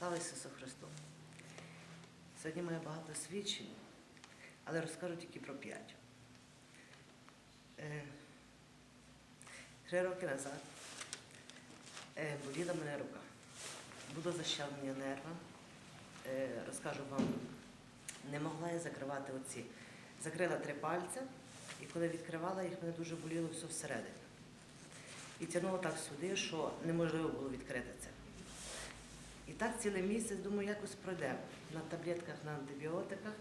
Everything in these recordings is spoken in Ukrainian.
Слава Ісусу Христу! Сьогодні маю багато свідчень, але розкажу тільки про п'ять. Е, Три роки назад е, боліла мене рука. Було защемлення нерва. Е, Розкажу вам, не могла я закривати оці. Закрила три пальця, і коли відкривала їх, мене дуже боліло все всередині. І тягнуло так сюди, що неможливо було відкрити це. І так цілий місяць, думаю, якось пройде на таблетках, на антибіотиках.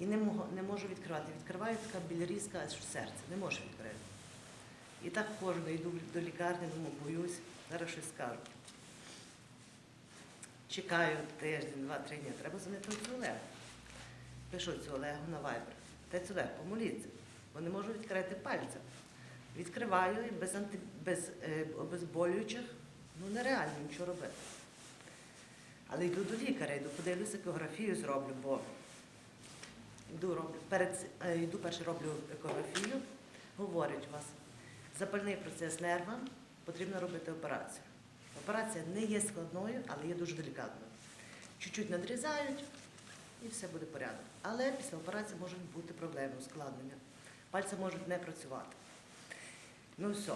І не можу, не можу відкривати. Відкриваю така біль аж в серце, не можу відкрити. І так кожен йду до лікарні, думаю, боюсь, зараз щось скажу. Чекаю тиждень, два-три дні. Треба дзвонити цю Олегу. Пишу цю Олегу на Viber. Та цю Олег, помоліться, бо не можу відкрити пальця. Відкриваю і без, анти... без е, обезболюючих, ну нереально нічого робити. Але йду до лікаря, йду подивлюся, екографію зроблю, бо йду, роблю, перед, е, йду перше роблю екографію, говорять у вас, запальний процес нерва, потрібно робити операцію. Операція не є складною, але є дуже делікатною. Чуть-чуть надрізають і все буде порядок. Але після операції можуть бути проблеми, ускладнення. Пальці можуть не працювати. Ну все.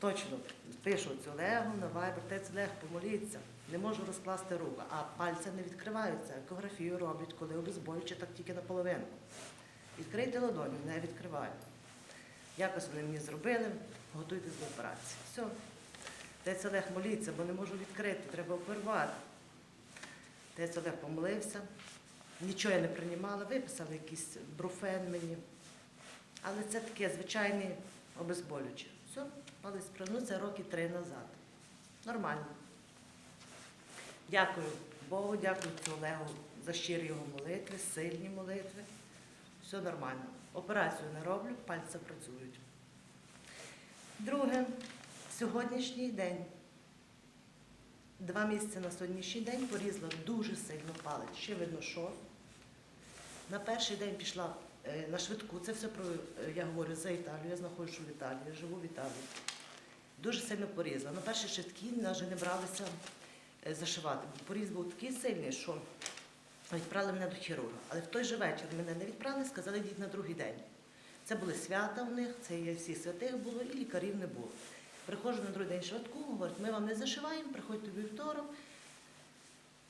Точно пишу цю Олегу на Viber, тець Олег, помоліться. Не можу розкласти руку, а пальці не відкриваються. Екографію роблять, коли обезболюючи, так тільки наполовинку. Відкрийте ладоню, не відкриваю. Якось вони мені зробили, готуйтесь до операції. Все. Тець Олег моліться, бо не можу відкрити, треба оперувати. Тець Олег помолився. Нічого я не приймала, виписали якийсь бруфен мені. Але це таке звичайне обезболююче. Все, ну це роки три назад. Нормально. Дякую Богу, дякую Олегу за щирі його молитви, сильні молитви. Все нормально. Операцію не роблю, пальці працюють. Друге, сьогоднішній день. Два місяці на сьогоднішній день порізала дуже сильно палець. Ще видно, що. На перший день пішла на швидку. Це все про е, я говорю за Італію. Я знаходжуся в Італії, живу в Італії. Дуже сильно порізала. На першій швидкі навіть не бралися е, зашивати. Поріз був такий сильний, що відправили мене до хірурга. Але в той же вечір мене не відправили, сказали, йдіть на другий день. Це були свята у них, це є всі святих було, і лікарів не було. Приходжу на другий день швидку, говорять, ми вам не зашиваємо, приходьте у вівторок,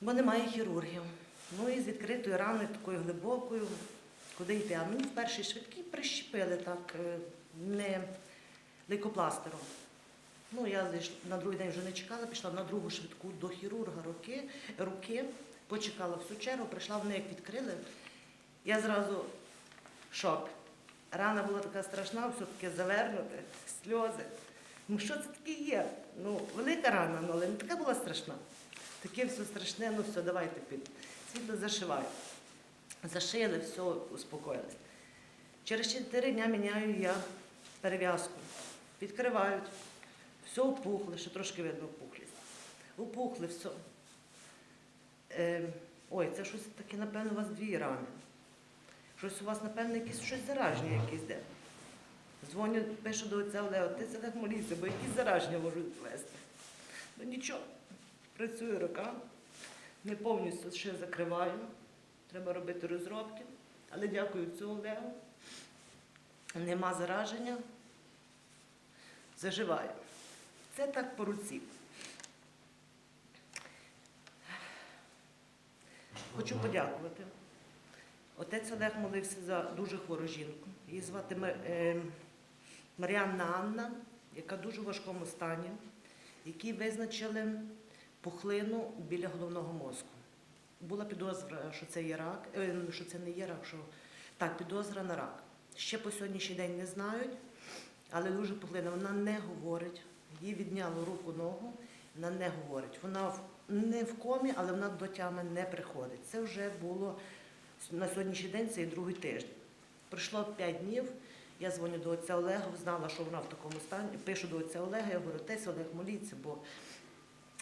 бо немає хірургів. Ну і з відкритою раною, такою глибокою, куди йти. А мені в першій швидкій прищепили так е, не лейкопластером. Ну, я на другий день вже не чекала, пішла на другу швидку до хірурга руки, руки почекала всю чергу, прийшла, вони як відкрили. Я зразу шок. Рана була така страшна, все таке завернуте, сльози. Ну що це таке є? Ну, велика рана, але не така була страшна. Таке все страшне, ну все, давайте під. Світло зашиваю. Зашили, все, успокоїлись. Через 4 дня міняю я перев'язку. Відкривають. Все опухло, ще трошки видно опухлість. Опухли, все. Е, ой, це щось таке, напевно, у вас дві рани. Щось у вас, напевно, якесь щось зараження якесь де. Дзвоню, пишу до отця Олега, отець Олег моліться, бо якісь зараження можуть ввести. Ну нічого, працюю руками, не повністю ще закриваю. Треба робити розробки. Але дякую цю Олегу. Нема зараження. Заживаю. Це так по руці. Хочу подякувати. Отець Олег молився за дуже хвору жінку. Її звати е, Маріанна Анна, яка в дуже важкому стані, якій визначили пухлину біля головного мозку. Була підозра, що це є рак, е, що це не є рак, що так, підозра на рак. Ще по сьогоднішній день не знають, але дуже пухлина. Вона не говорить. Їй відняло руку, ногу, вона не говорить. Вона не в комі, але вона до тями не приходить. Це вже було на сьогоднішній день, це є другий тиждень. Пройшло 5 днів. Я дзвоню до отця Олега, знала, що вона в такому стані. Пишу до отця Олега, я говорю, отець Олег, моліться, бо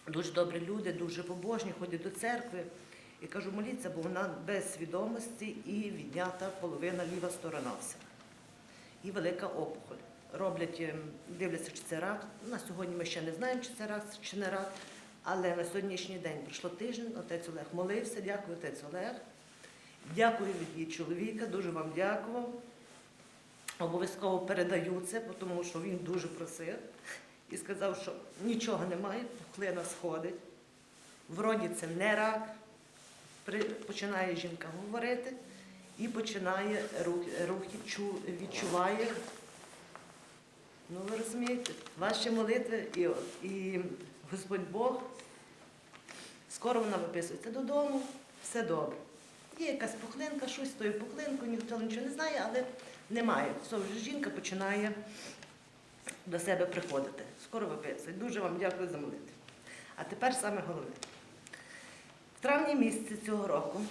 дуже добрі люди, дуже побожні, ходять до церкви. І кажу, моліться, бо вона без свідомості і віднята половина ліва сторона вся. І велика опухоль. Роблять, ем, дивляться, чи це рак. На сьогодні ми ще не знаємо, чи це рак, чи не рак. Але на сьогоднішній день пройшло тиждень, отець Олег молився, дякую, отець Олег. Дякую від її чоловіка, дуже вам дякував. Обов'язково передаю це, тому що він дуже просив і сказав, що нічого немає, пухлина сходить. Вроді це не рак. Починає жінка говорити і починає рухи, рухи чу- відчуває. Ну, ви розумієте, ваші молитви і, і Господь Бог. Скоро вона виписується додому, все добре. Є якась пухлинка, щось з тою пухлинкою, ніхто нічого не знає, але немає. Все, вже жінка починає до себе приходити. Скоро виписує. Дуже вам дякую за молитву. А тепер саме головне. В травні місяці цього року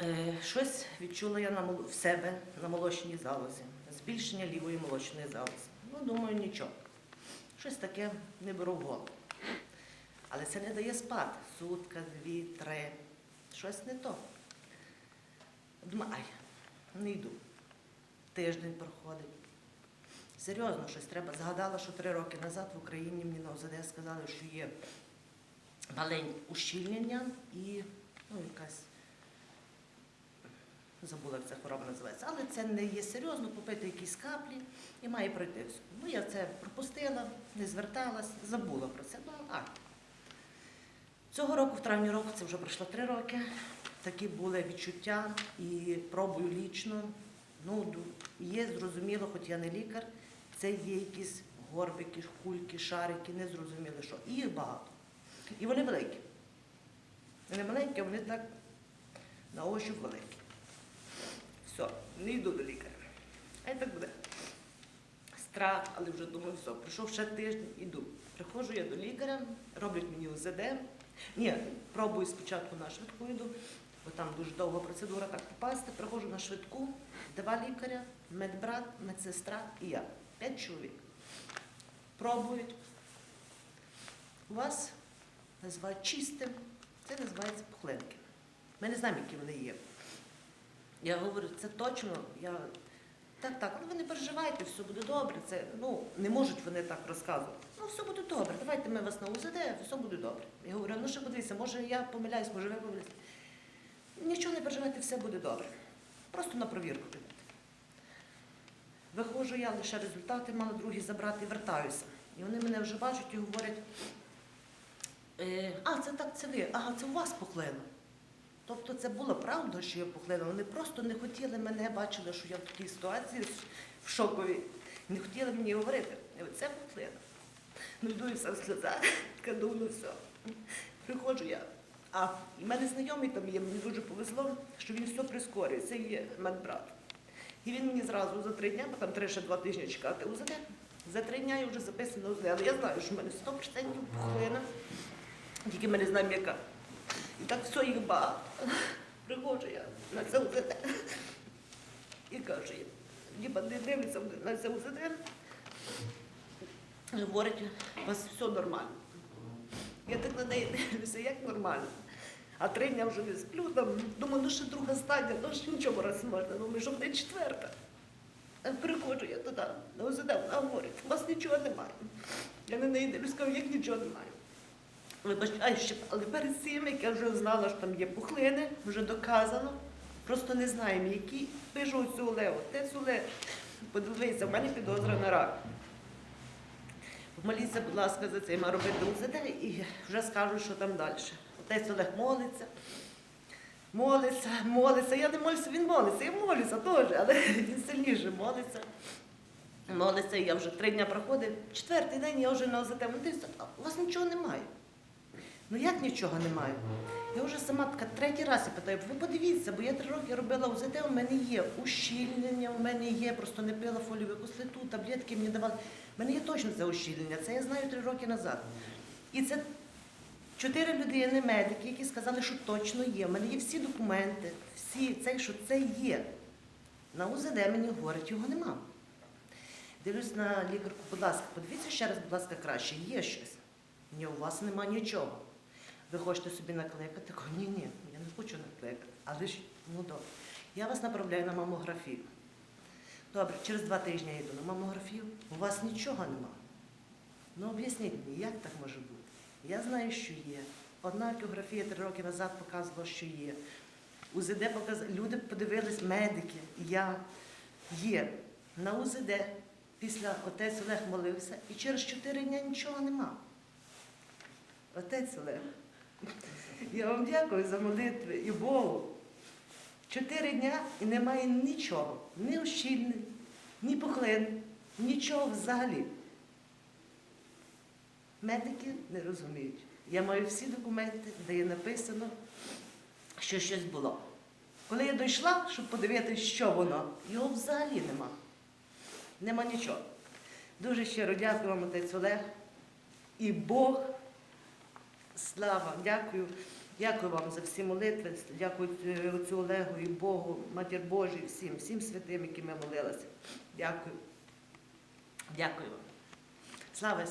е, щось відчула я в себе на молочній залозі. Збільшення лівої молочної залози. Ну, думаю, нічого. Щось таке не беру в голову. Але це не дає спати. Сутка, дві, три. Щось не то. Думаю, ай, не йду. Тиждень проходить. Серйозно, щось треба. Згадала, що три роки назад в Україні мені на ОЗД сказали, що є маленьке ущільнення і ну, якась забула, як ця хвороба називається. Але це не є серйозно, попити якісь каплі і має пройти все. Ну, я це пропустила, не зверталась, забула про це. Ну, а. Цього року, в травні року, це вже пройшло три роки. Такі були відчуття і пробую лічно. Ну, є зрозуміло, хоч я не лікар, це є якісь горбики, кульки, шарики, не зрозуміло що. І їх багато. І вони великі. Вони маленькі, а вони так на ощуп великі. Все, не йду до лікаря. А й так буде. Страх, але вже думаю, все, прийшов ще тиждень, іду. Приходжу я до лікаря, роблять мені УЗД. Ні, пробую спочатку на швидку йду, бо там дуже довга процедура так попасти. Приходжу на швидку, два лікаря, медбрат, медсестра і я. П'ять чоловік. Пробують. У вас називають чистим, це називається пухлинки. Ми не знаємо, які вони є. Я говорю, це точно. Я... Так, так, ну ви не переживайте, все буде добре. Це, ну, не можуть вони так розказувати. Ну, все буде добре, давайте ми вас на УЗД, все буде добре. Я говорю, ну ще подивіться, може я помиляюсь, може ви помиляєтесь. Нічого не переживайте, все буде добре. Просто на провірку підете. Виходжу я, лише результати мала другі забрати і вертаюся. І вони мене вже бачать і говорять, «Е, а, це так, це ви, ага, це у вас пухлина. Тобто це була правда, що я пухлина. Вони просто не хотіли мене, бачили, що я в такій ситуації в шоковій. Не хотіли мені говорити. Це пухлина. Ну йду і вся в сльозах, ну все. Приходжу я. А в мене знайомий там є, мені дуже повезло, що він все прискорює. Це є медбрат. І він мені зразу за три дня, бо там треба ще два тижні чекати УЗД. За три дня я вже записана УЗД. Але я знаю, що в мене 100% пухлина. Тільки ми не знаємо. І так все їх багато. Приходжу я на це УЗД. І кажу, ніби не дивляться на це УЗД. Говорить, у вас все нормально. Я так на неї дивлюся, як нормально. А три дня вже не сплю, там, думаю, ну ще друга стадія, ну ще нічого раз можна, думаю, що буде четверта. Приходжу я туди, на УЗД, вона говорить, у вас нічого немає. Я на неї дивлюсь, кажу, як нічого немає. Вибачте, а але перед цим, як я вже знала, що там є пухлини, вже доказано, просто не знаємо, які. Пишу цю Олегу, те цю Олег, подивися, в мене підозра на рак. Моліться, будь ласка, за це, я маю робити УЗД і вже скажу, що там далі. Отець Олег молиться, молиться, молиться. Я не молюся, він молиться, я молюся теж, але він сильніше молиться. Молиться, я вже три дні проходив. Четвертий день я вже на ОЗД. А у вас нічого немає. Ну як нічого немає? Я вже сама така третій раз я питаю, ви подивіться, бо я три роки робила УЗД, у мене є ущільнення, у мене є, просто не пила фоліову кислоту, таблетки мені давали. У мене є точно це ущільнення, це я знаю три роки назад. І це чотири людини, медики, які сказали, що точно є. У мене є всі документи, всі це, що це є. На УЗД мені говорять, його нема. Дивлюсь на лікарку, будь ласка, подивіться ще раз, будь ласка, краще, є щось. Ні, у вас нема нічого. Ви хочете собі накликати? Кажу, ні, ні, я не хочу накликати. Але ж, ну добре. Я вас направляю на мамографію. Добре, через два тижні я йду на мамографію. У вас нічого нема. Ну об'ясніть мені, як так може бути? Я знаю, що є. Одна екографія три роки назад показувала, що є. УЗД показав, люди подивились, медики, я є. На УЗД після отець Олег молився, і через чотири дні нічого нема. Отець Олег, я вам дякую за молитви і Богу. Чотири дня і немає нічого, ні ущільнень, ні пухлин, нічого взагалі. Медики не розуміють. Я маю всі документи, де є написано, що щось було. Коли я дійшла, щоб подивитися, що воно, його взагалі нема. Нема нічого. Дуже щиро дякую вам, отець Олег. І Бог, слава, дякую. Дякую вам за всі молитви. Дякую оцю отцю Олегу і Богу, Матір Божій, всім, всім святим, які ми молилися. Дякую. Дякую вам. Слава!